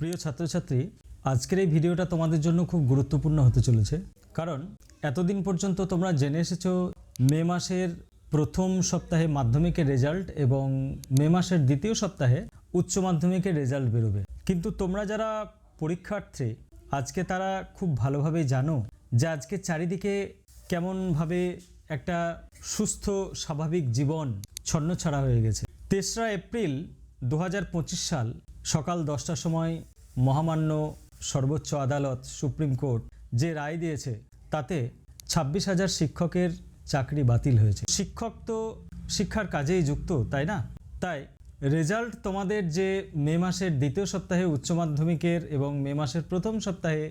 প্রিয় ছাত্রছাত্রী, আজকের এই ভিডিওটা তোমাদের জন্য খুব গুরুত্বপূর্ণ হতে চলেছে। কারণ এতদিন পর্যন্ত তোমরা জেনে এসেছ, মে মাসের প্রথম সপ্তাহে মাধ্যমিকের রেজাল্ট এবং মে মাসের দ্বিতীয় সপ্তাহে উচ্চ মাধ্যমিকের রেজাল্ট বেরোবে। কিন্তু তোমরা যারা পরীক্ষার্থী, আজকে তারা খুব ভালোভাবে জানো যে আজকে চারিদিকে কেমনভাবে একটা সুস্থ, স্বাভাবিক জীবন ছন্নছাড়া হয়ে গেছে। তেসরা এপ্রিল দু হাজার পঁচিশ সাল সকাল দশটার সময় মহামান্য সর্বোচ্চ আদালত সুপ্রিম কোর্ট যে রায় দিয়েছে, তাতে ছাব্বিশ হাজার শিক্ষকের চাকরি বাতিল হয়েছে। শিক্ষক তো শিক্ষার কাজেই যুক্ত, তাই না? তাই রেজাল্ট তোমাদের যে মে মাসের দ্বিতীয় সপ্তাহে উচ্চ মাধ্যমিকের এবং মে মাসের প্রথম সপ্তাহে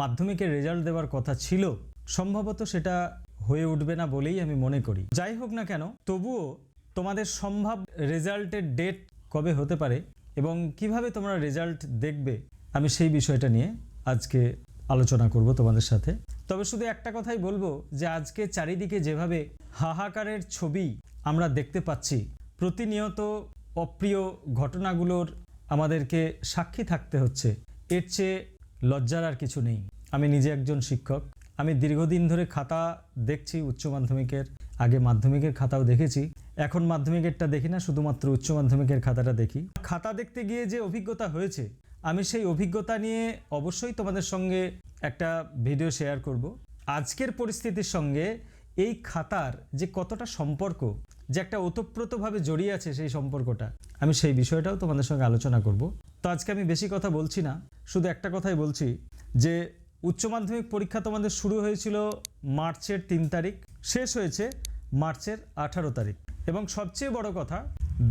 মাধ্যমিকের রেজাল্ট দেওয়ার কথা ছিল, সম্ভবত সেটা হয়ে উঠবে না বলেই আমি মনে করি। যাই হোক না কেন, তবুও তোমাদের সম্ভাব রেজাল্টের ডেট কবে হতে পারে এবং কীভাবে তোমরা রেজাল্ট দেখবে, আমি সেই বিষয়টা নিয়ে আজকে আলোচনা করব তোমাদের সাথে। তবে শুধু একটা কথাই বলব যে আজকে চারিদিকে যেভাবে হাহাকারের ছবি আমরা দেখতে পাচ্ছি, প্রতিনিয়ত অপ্রিয় ঘটনাগুলোর আমাদেরকে সাক্ষী থাকতে হচ্ছে। এর চেয়ে লজ্জার আর কিছু নেই। আমি নিজে একজন শিক্ষক। আমি দীর্ঘদিন ধরে খাতা দেখছি, উচ্চ মাধ্যমিকের আগে মাধ্যমিকের খাতাও দেখেছি। এখন মাধ্যমিকেরটা দেখি না, শুধুমাত্র উচ্চ মাধ্যমিকের খাতাটা দেখি। খাতা দেখতে গিয়ে যে অভিজ্ঞতা হয়েছে, আমি সেই অভিজ্ঞতা নিয়ে অবশ্যই তোমাদের সঙ্গে একটা ভিডিও শেয়ার করব। আজকের পরিস্থিতির সঙ্গে এই খাতার যে কতটা সম্পর্ক, যে একটা ওতপ্রোতভাবে জড়িয়ে আছে সেই সম্পর্কটা, আমি সেই বিষয়টাও তোমাদের সঙ্গে আলোচনা করব। তো আজকে আমি বেশি কথা বলছি না, শুধু একটা কথাই বলছি যে উচ্চ মাধ্যমিক পরীক্ষা তোমাদের শুরু হয়েছিল মার্চের তিন তারিখ, শেষ হয়েছে মার্চের আঠারো তারিখ। এবং সবচেয়ে বড় কথা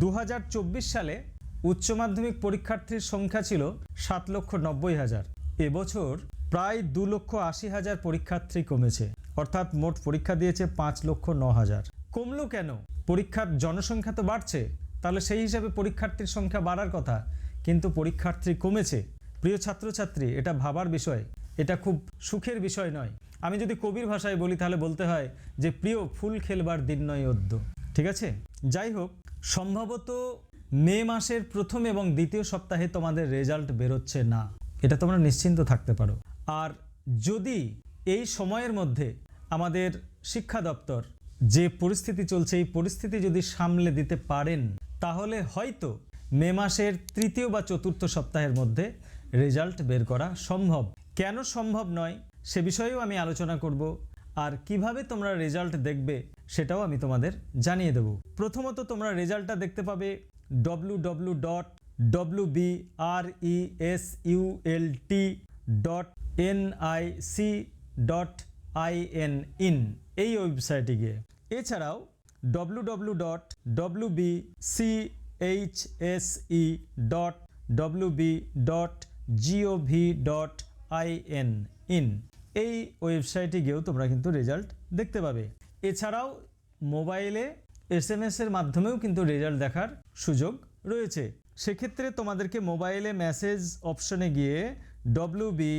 দু হাজার চব্বিশ সালে উচ্চ মাধ্যমিক পরীক্ষার্থীর সংখ্যা ছিল সাত লক্ষ নব্বই হাজার। এবছর প্রায় দু লক্ষ আশি হাজার পরীক্ষার্থী কমেছে, অর্থাৎ মোট পরীক্ষা দিয়েছে পাঁচ লক্ষ ন হাজার। কমলো কেন? পরীক্ষার জনসংখ্যা তো বাড়ছে, তাহলে সেই হিসাবে পরীক্ষার্থীর সংখ্যা বাড়ার কথা, কিন্তু পরীক্ষার্থী কমেছে। প্রিয় ছাত্রছাত্রী, এটা ভাবার বিষয়, এটা খুব সুখের বিষয় নয়। আমি যদি কবির ভাষায় বলি, তাহলে বলতে হয় যে, প্রিয় ফুল খেলবার দিন নয় অদ্য। ঠিক আছে? যাই হোক, সম্ভবত মে মাসের প্রথম এবং দ্বিতীয় সপ্তাহে তোমাদের রেজাল্ট বেরোচ্ছে না। এটা তোমরা নিশ্চিন্ত থাকতে পারো। আর যদি এই সময়ের মধ্যে আমাদের শিক্ষা দপ্তর যে পরিস্থিতি চলছে, এই পরিস্থিতি যদি সামলে দিতে পারেন, তাহলে হয়তো মে মাসের তৃতীয় বা চতুর্থ সপ্তাহের মধ্যে রেজাল্ট বের করা সম্ভব। কেন সম্ভব নয়, সে বিষয়েও আমি আলোচনা করব। আর কীভাবে তোমরা রেজাল্ট দেখবে সেটাও আমি তোমাদের জানিয়ে দেব। প্রথমত তোমরা রেজাল্টটা দেখতে পাবে W W dot W B R E S U L T dot N I C dot I N in এই ওয়েবসাইটে গিয়ে। এছাড়াও W W dot W B C H S E dot W B dot gov dot I N in এই ওয়েবসাইটে গিয়েও তোমরা কিন্তু result দেখতে পাবে। এছাড়াও মোবাইলে এস এম এর মাধ্যমেও কিন্তু রেজাল্ট দেখার সুযোগ রয়েছে। সেক্ষেত্রে তোমাদেরকে মোবাইলে মেসেজ অপশনে গিয়ে ডব্লিউ বি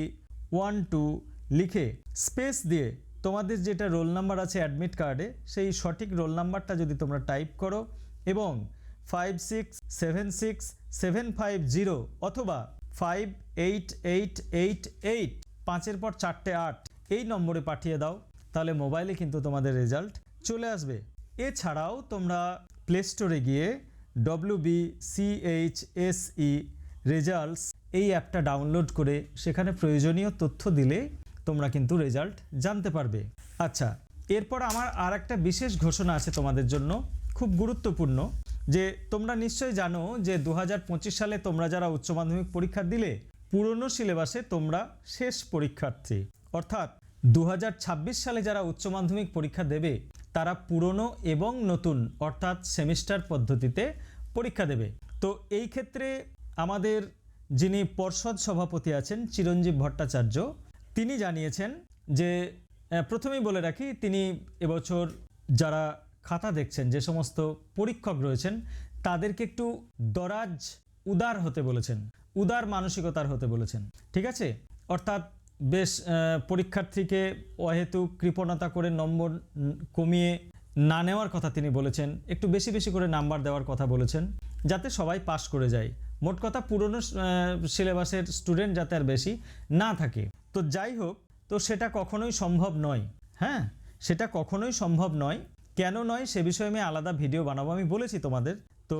ওয়ান টু লিখে স্পেস দিয়ে তোমাদের যেটা রোল নাম্বার আছে অ্যাডমিট কার্ডে সেই সঠিক রোল নাম্বারটা যদি তোমরা টাইপ করো এবং five six seven six seven five zero অথবা five eight eight eight eight পাঁচের পর চারটে আট। এই নম্বরে পাঠিয়ে দাও, তাহলে মোবাইলে কিন্তু তোমাদের রেজাল্ট চলে আসবে। এছাড়াও তোমরা প্লে স্টোরে গিয়ে W B CH S E results এই অ্যাপটা ডাউনলোড করে সেখানে প্রয়োজনীয় তথ্য দিলে তোমরা কিন্তু রেজাল্ট জানতে পারবে। আচ্ছা এরপর আমার আর একটা বিশেষ ঘোষণা আছে তোমাদের জন্য, খুব গুরুত্বপূর্ণ, যে তোমরা নিশ্চয়ই জানো যে দু হাজার পঁচিশ সালে তোমরা যারা উচ্চ মাধ্যমিক পরীক্ষা দিলে পুরনো সিলেবাসে তোমরা শেষ পরীক্ষার্থী। অর্থাৎ দু হাজার ছাব্বিশ সালে যারা উচ্চ মাধ্যমিক পরীক্ষা দেবে, তারা পুরনো এবং নতুন, অর্থাৎ সেমিস্টার পদ্ধতিতে পরীক্ষা দেবে। তো এই ক্ষেত্রে আমাদের যিনি পর্ষদ সভাপতি আছেন চিরঞ্জীব ভট্টাচার্য, তিনি জানিয়েছেন যে প্রথমেই বলে রাখি, তিনি এবছর যারা খাতা দেখছেন, যে সমস্ত পরীক্ষক রয়েছেন, তাদেরকে একটু দরাজ উদার হতে বলেছেন, উদার মানসিকতার হতে বলেছেন, ঠিক আছে? অর্থাৎ বেশ পরীক্ষার্থীকে অহেতু কৃপণতা করে নম্বর কমিয়ে না নেওয়ার কথা তিনি বলেছেন, একটু বেশি বেশি করে নাম্বার দেওয়ার কথা বলেছেন, যাতে সবাই পাশ করে যায়। মোট কথা পুরনো সিলেবাসের স্টুডেন্ট যাতে আর বেশি না থাকে। তো যাই হোক, তো সেটা কখনোই সম্ভব নয় হ্যাঁ? সেটা কখনোই সম্ভব নয়। কেন নয় সে বিষয়ে আমি আলাদা ভিডিও বানাবো, আমি বলেছি তোমাদের। তো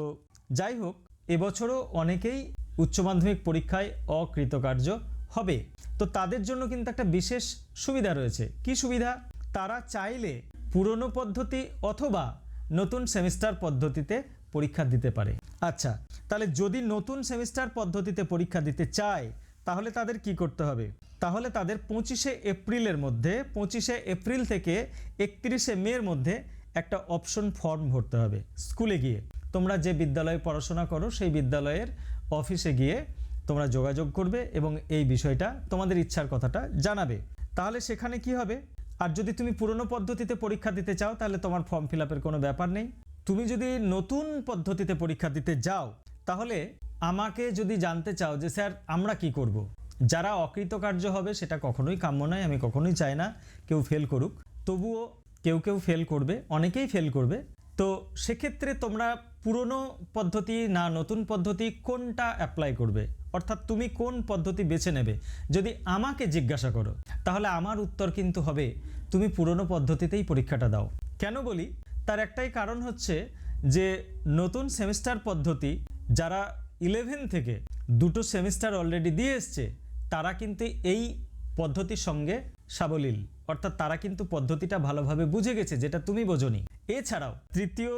যাই হোক এবছরও অনেকেই উচ্চ মাধ্যমিক পরীক্ষায় অকৃতকার্য হবে। তো তাদের জন্য কিন্তু একটা বিশেষ সুবিধা রয়েছে। কি সুবিধা? তারা চাইলে পুরনো পদ্ধতি অথবা নতুন সেমিস্টার পদ্ধতিতে পরীক্ষা দিতে পারে। আচ্ছা তাহলে যদি নতুন সেমিস্টার পদ্ধতিতে পরীক্ষা দিতে চায়, তাহলে তাদের কি করতে হবে? তাহলে তাদের পঁচিশে এপ্রিলের মধ্যে, পঁচিশে এপ্রিল থেকে একত্রিশে মের মধ্যে একটা অপশন ফর্ম ভরতে হবে স্কুলে গিয়ে। তোমরা যে বিদ্যালয়ে পড়াশোনা করো, সেই বিদ্যালয়ের অফিসে গিয়ে তোমরা যোগাযোগ করবে এবং এই বিষয়টা তোমাদের ইচ্ছার কথাটা জানাবে। তাহলে সেখানে কি হবে? আর যদি তুমি পুরনো পদ্ধতিতে পরীক্ষা দিতে চাও, তাহলে তোমার ফর্ম ফিল আপের কোনো ব্যাপার নেই। তুমি যদি নতুন পদ্ধতিতে পরীক্ষা দিতে যাও, তাহলে আমাকে যদি জানতে চাও যে, স্যার, আমরা কি করব। যারা অকৃতকার্য হবে, সেটা কখনোই কাম্য নয়, আমি কখনোই চাই না কেউ ফেল করুক। তবুও কেউ কেউ ফেল করবে, অনেকেই ফেল করবে। তো সেক্ষেত্রে তোমরা পুরনো পদ্ধতি না নতুন পদ্ধতি কোনটা অ্যাপ্লাই করবে? অর্থাৎ তুমি কোন পদ্ধতি বেছে নেবে? যদি আমাকে জিজ্ঞাসা করো, তাহলে আমার উত্তর কিন্তু হবে, তুমি পুরনো পদ্ধতিতেই পরীক্ষাটা দাও। কেন বলি? তার একটাই কারণ হচ্ছে যে নতুন সেমিস্টার পদ্ধতি যারা ইলেভেন থেকে দুটো সেমিস্টার অলরেডি দিয়ে এসছে, তারা কিন্তু এই পদ্ধতির সঙ্গে সাবলীল। অর্থাৎ তারা কিন্তু পদ্ধতিটা ভালোভাবে বুঝে গেছে, যেটা তুমি বোঝনি। এছাড়াও তৃতীয়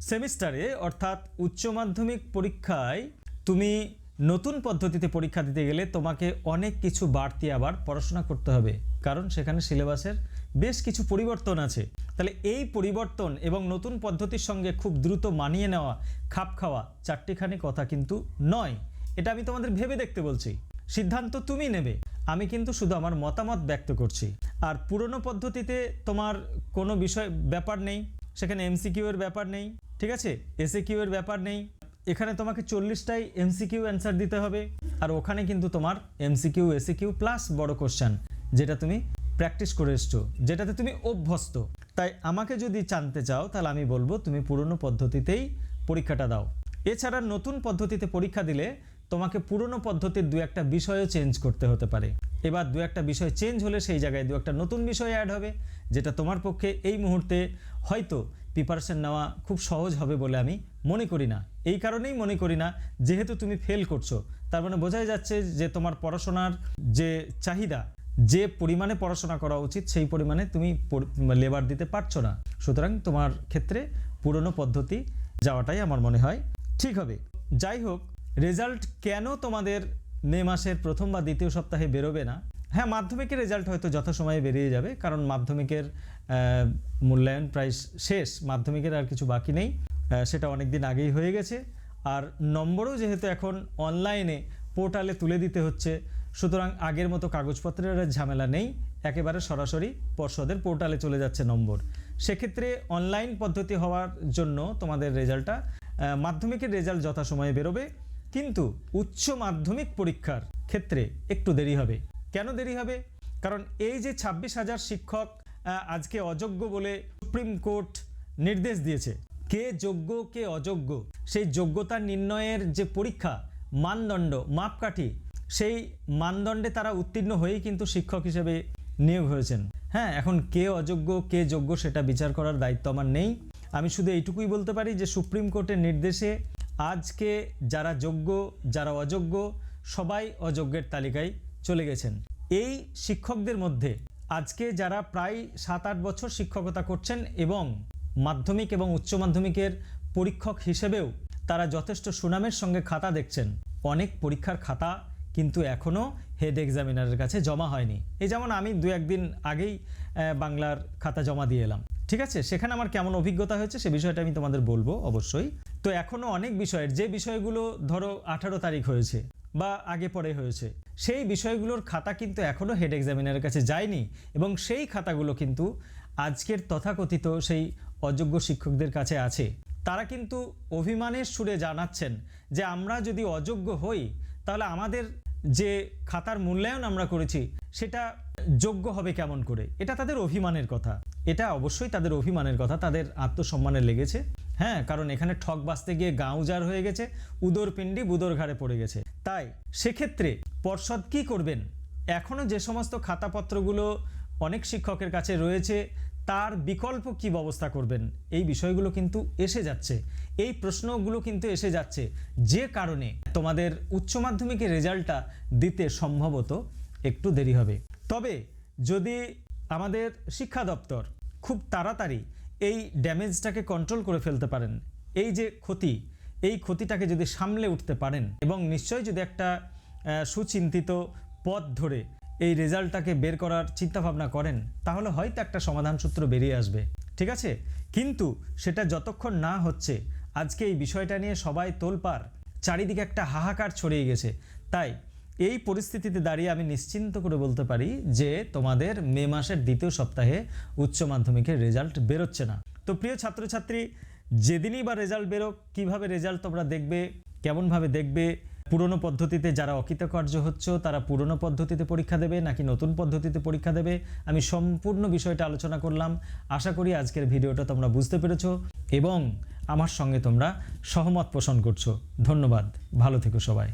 সেমিস্টারে, অর্থাৎ উচ্চ মাধ্যমিক পরীক্ষায়, তুমি নতুন পদ্ধতিতে পরীক্ষা দিতে গেলে তোমাকে অনেক কিছু বাড়তি আবার পড়াশোনা করতে হবে। কারণ সেখানে সিলেবাসের বেশ কিছু পরিবর্তন আছে। তাহলে এই পরিবর্তন এবং নতুন পদ্ধতির সঙ্গে খুব দ্রুত মানিয়ে নেওয়া, খাপ খাওয়া চারটিখানি কথা কিন্তু নয়। এটা আমি তোমাদের ভেবে দেখতে বলছি। সিদ্ধান্ত তুমি নেবে। আমি কিন্তু শুধু আমার মতামত ব্যক্ত করছি। আর পুরনো পদ্ধতিতে তোমার কোনো বিষয়, ব্যাপার নেই। সেখানে এমসিকিউ এর ব্যাপার নেই, ঠিক আছে? কিউ এর ব্যাপার নেই। এখানে তোমাকে চল্লিশটাই এমসিকিউ অ্যান্সার দিতে হবে। আর ওখানে কিন্তু তোমার এমসিকিউ এসি কিউ প্লাস বড় কোশ্চেন যেটা তুমি প্র্যাকটিস করে এসছো, যেটাতে তুমি অভ্যস্ত। তাই আমাকে যদি জানতে চাও, তাহলে আমি বলব তুমি পুরনো পদ্ধতিতেই পরীক্ষাটা দাও। এছাড়া নতুন পদ্ধতিতে পরীক্ষা দিলে তোমাকে পুরনো পদ্ধতির দু একটা বিষয়ও চেঞ্জ করতে হতে পারে। এবার দু একটা বিষয় চেঞ্জ হলে সেই জায়গায় দু একটা নতুন বিষয় অ্যাড হবে, যেটা তোমার পক্ষে এই মুহূর্তে হয়তো প্রিপারেশন নেওয়া খুব সহজ হবে বলে আমি মনে করি না। এই কারণেই মনে করি না, যেহেতু তুমি ফেল করছ, তার মানে বোঝাই যাচ্ছে যে তোমার পড়াশোনার যে চাহিদা, যে পরিমাণে পড়াশোনা করা উচিত, সেই পরিমাণে তুমি লেবার দিতে পারছ না। সুতরাং তোমার ক্ষেত্রে পুরনো পদ্ধতি যাওয়াটাই আমার মনে হয় ঠিক হবে। যাই হোক রেজাল্ট কেন তোমাদের মে মাসের প্রথম বা দ্বিতীয় সপ্তাহে বেরোবে না? হ্যাঁ মাধ্যমিকের রেজাল্ট হয়তো যথাসময়ে বেরিয়ে যাবে, কারণ মাধ্যমিকের মূল্যায়ন প্রায় শেষ। মাধ্যমিকের আর কিছু বাকি নেই সেটা অনেক দিন আগেই হয়ে গেছে। আর নম্বরও যেহেতু এখন অনলাইনে, পোর্টালে তুলে দিতে হচ্ছে, সুতরাং আগের মতো কাগজপত্রের ঝামেলা নেই। একেবারে সরাসরি পর্ষদের পোর্টালে চলে যাচ্ছে নম্বর। সেক্ষেত্রে অনলাইন পদ্ধতি হওয়ার জন্য তোমাদের রেজাল্টটা মাধ্যমিকের রেজাল্ট যথাসময়ে বেরোবে। কিন্তু উচ্চ মাধ্যমিক পরীক্ষার ক্ষেত্রে একটু দেরি হবে। কেন দেরি হবে? কারণ এই যে ছাব্বিশ হাজার শিক্ষক আজকে অযোগ্য বলে সুপ্রিম কোর্ট নির্দেশ দিয়েছে, কে যোগ্য, কে অযোগ্য, সেই যোগ্যতা নির্ণয়ের যে পরীক্ষা, মানদণ্ড, মাপকাঠি, সেই মানদণ্ডে তারা উত্তীর্ণ হয়েই কিন্তু শিক্ষক হিসেবে নিয়োগ হয়েছেন। হ্যাঁ এখন কে অযোগ্য, কে যোগ্য সেটা বিচার করার দায়িত্ব আমার নেই। আমি শুধু এইটুকুই বলতে পারি যে সুপ্রিম কোর্টের নির্দেশে আজকে যারা যোগ্য, যারা অযোগ্য, সবাই অযোগ্যের তালিকায় চলে গেছেন। এই শিক্ষকদের মধ্যে আজকে যারা প্রায় সাত আট বছর শিক্ষকতা করছেন এবং মাধ্যমিক এবং উচ্চ মাধ্যমিকের পরীক্ষক হিসেবেও তারা যথেষ্ট সুনামের সঙ্গে খাতা দেখছেন। অনেক পরীক্ষার খাতা কিন্তু এখনও হেড এক্সামিনারের কাছে জমা হয়নি। এই যেমন আমি দু একদিন আগেই বাংলার খাতা জমা দিয়ে এলাম। ঠিক আছে? সেখানে আমার কেমন অভিজ্ঞতা হয়েছে সে বিষয়টা আমি তোমাদের বলব অবশ্যই। তো এখনও অনেক বিষয়ের, যে বিষয়গুলো ধরো আঠারো তারিখ হয়েছে বা আগে পরে হয়েছে, সেই বিষয়গুলোর খাতা কিন্তু এখনও হেড এক্সামিনারের কাছে যায়নি এবং সেই খাতাগুলো কিন্তু আজকের তথাকথিত সেই অযোগ্য শিক্ষকদের কাছে আছে। তারা কিন্তু অভিমানের সুরে জানাচ্ছেন যে আমরা যদি অযোগ্য হই, তাহলে আমাদের যে খাতার মূল্যায়ন আমরা করেছি, সেটা যোগ্য হবে কেমন করে? এটা তাদের অভিমানের কথা। এটা অবশ্যই তাদের অভিমানের কথা, তাদের আত্মসম্মানে লেগেছে। হ্যাঁ কারণ এখানে ঠক বাঁচতে গিয়ে গাঁ উজাড় হয়ে গেছে উদর পিণ্ডি বুদর ঘাড়ে পড়ে গেছে। তাই সেক্ষেত্রে পর্ষদ কি করবেন? এখনও যে সমস্ত খাতাপত্রগুলো অনেক শিক্ষকের কাছে রয়েছে, তার বিকল্প কি ব্যবস্থা করবেন? এই বিষয়গুলো কিন্তু এসে যাচ্ছে। এই প্রশ্নগুলো কিন্তু এসে যাচ্ছে যে কারণে তোমাদের উচ্চ মাধ্যমিকের রেজাল্টটা দিতে সম্ভবত একটু দেরি হবে। তবে যদি আমাদের শিক্ষা দপ্তর খুব তাড়াতাড়ি এই ড্যামেজটাকে কন্ট্রোল করে ফেলতে পারেন, এই যে ক্ষতি, এই ক্ষতিটাকে যদি সামলে উঠতে পারেন এবং নিশ্চয়ই যদি একটা সুচিন্তিত পথ ধরে এই রেজাল্টটাকে বের করার চিন্তাভাবনা করেন, তাহলে হয়তো একটা সমাধান সূত্র বেরিয়ে আসবে। ঠিক আছে? কিন্তু সেটা যতক্ষণ না হচ্ছে, আজকে এই বিষয়টা নিয়ে সবাই তোলপাড়, চারিদিকে একটা হাহাকার ছড়িয়ে গেছে। তাই এই পরিস্থিতিতে দাঁড়িয়ে আমি নিশ্চিন্ত করে বলতে পারি যে তোমাদের মে মাসের দ্বিতীয় সপ্তাহে উচ্চ মাধ্যমিকের রেজাল্ট বেরোচ্ছে না। তো প্রিয় ছাত্রছাত্রী, যেদিনই বা রেজাল্ট বেরোক, কীভাবে রেজাল্ট তোমরা দেখবে, কেমনভাবে দেখবে, পুরনো পদ্ধতিতে যারা অকৃতকার্য হচ্ছে, তারা পুরনো পদ্ধতিতে পরীক্ষা দেবে নাকি নতুন পদ্ধতিতে পরীক্ষা দেবে? আমি সম্পূর্ণ বিষয়টা আলোচনা করলাম। আশা করি আজকের ভিডিওটা তোমরা বুঝতে পেরেছ এবং আমার সঙ্গে তোমরা সহমত পোষণ করছ। ধন্যবাদ। ভালো থেকো সবাই।